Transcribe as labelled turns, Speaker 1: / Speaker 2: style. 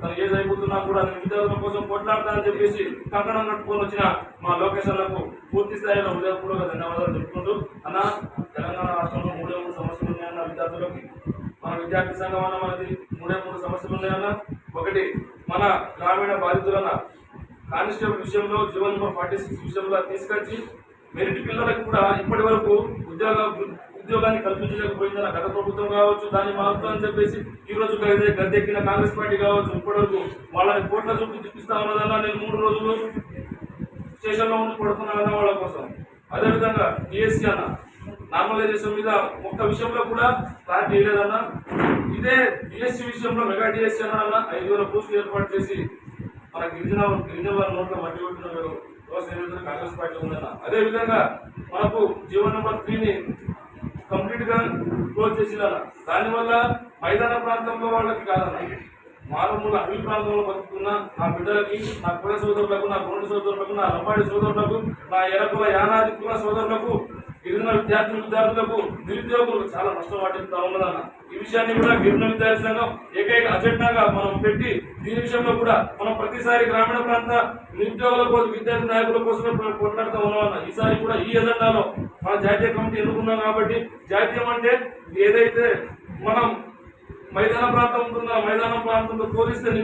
Speaker 1: తను ఏజ్ అయిపోతున్నా కూడా నేను విద్యార్థుల కోసం కొట్లాడతానని చెప్పేసి కంకణం కట్టుకొని వచ్చిన మా లోకేశ్వరులకు పూర్తి స్థాయిలో ఉదయపూర్వక ధన్యవాదాలు చెప్పుకుంటూ అన్న తెలంగాణ రాష్ట్రంలో మూడే మూడు సమస్యలు ఉన్నాయన్న విద్యార్థులకి మన విద్యార్థి సంఘం అన్న మనది మూడే మూడు సమస్యలు ఉన్నాయన్న ఒకటి మన గ్రామీణ బాధితులన్న కానిస్టేబుల్ విషయంలో జీవన్ నెంబర్ ఫార్టీ సిక్స్ విషయంలో తీసుకొచ్చి మెరిట్ పిల్లలకు కూడా ఇప్పటి వరకు ఉద్యోగ ఉద్యోగాన్ని కల్పించలేకపోయింది గత ప్రభుత్వం కావచ్చు దాన్ని మారుతా అని చెప్పేసి ఈ రోజు గద్దె- గద్దెక్కిన కాంగ్రెస్ పార్టీ కావచ్చు ఇప్పటివరకు వాళ్ళని కోట్ల చూపు చూపిస్తా ఉన్నదన్నా నేను మూడు రోజులు స్టేషన్లో ఉండి పడుతున్నానన్న వాళ్ళ కోసం. అదేవిధంగా డిఎస్సి అన్న నార్మలైజేషన్ మీద ఒక్క విషయంలో కూడా క్లారిటీ లేదన్న ఇదే డిఎస్సి విషయంలో మెగా డిఎస్సీ అన్న అన్న ఐదు వేల పోస్టులు ఏర్పాటు చేసి మన గిరిజన గిరిజన వారి నోట్ల మట్టి పెట్టిన వ్యవస్థ కాంగ్రెస్ పార్టీ ఉందన్న అదే విధంగా మనకు జీవన్ నెంబర్ త్రీని గా క్లోజ్ చేసినారు దానివల్ల మైదాన ప్రాంతంలో వాళ్ళకి కాదన్న. మారుమూల అడవి ప్రాంతంలో బతుకుతున్న నా బిడ్డలకి నా కుల సోదరులకు నా గుండె సోదరులకు నా లంబాడి సోదరులకు నా ఎరకుల యానాది కుల సోదరులకు చదువుతున్న విద్యార్థి విద్యార్థులకు నిరుద్యోగులకు చాలా నష్టం వాటిస్తా ఉన్నదన్న ఈ విషయాన్ని కూడా గిరిజన విద్యార్థి సంఘం ఏకైక అజెండాగా మనం పెట్టి దీని విషయంలో కూడా మనం ప్రతిసారి గ్రామీణ ప్రాంత నిరుద్యోగుల కోసం విద్యార్థి నాయకుల కోసమే కొట్లాడుతూ ఉన్నామన్న ఈసారి కూడా ఈ ఎజెండాలో మన జాతీయ కమిటీ ఎన్నుకున్నాం కాబట్టి జాతీయం అంటే ఏదైతే మనం మైదాన ప్రాంతం ఉంటుందో మైదాన ప్రాంతంతో పోలిస్తే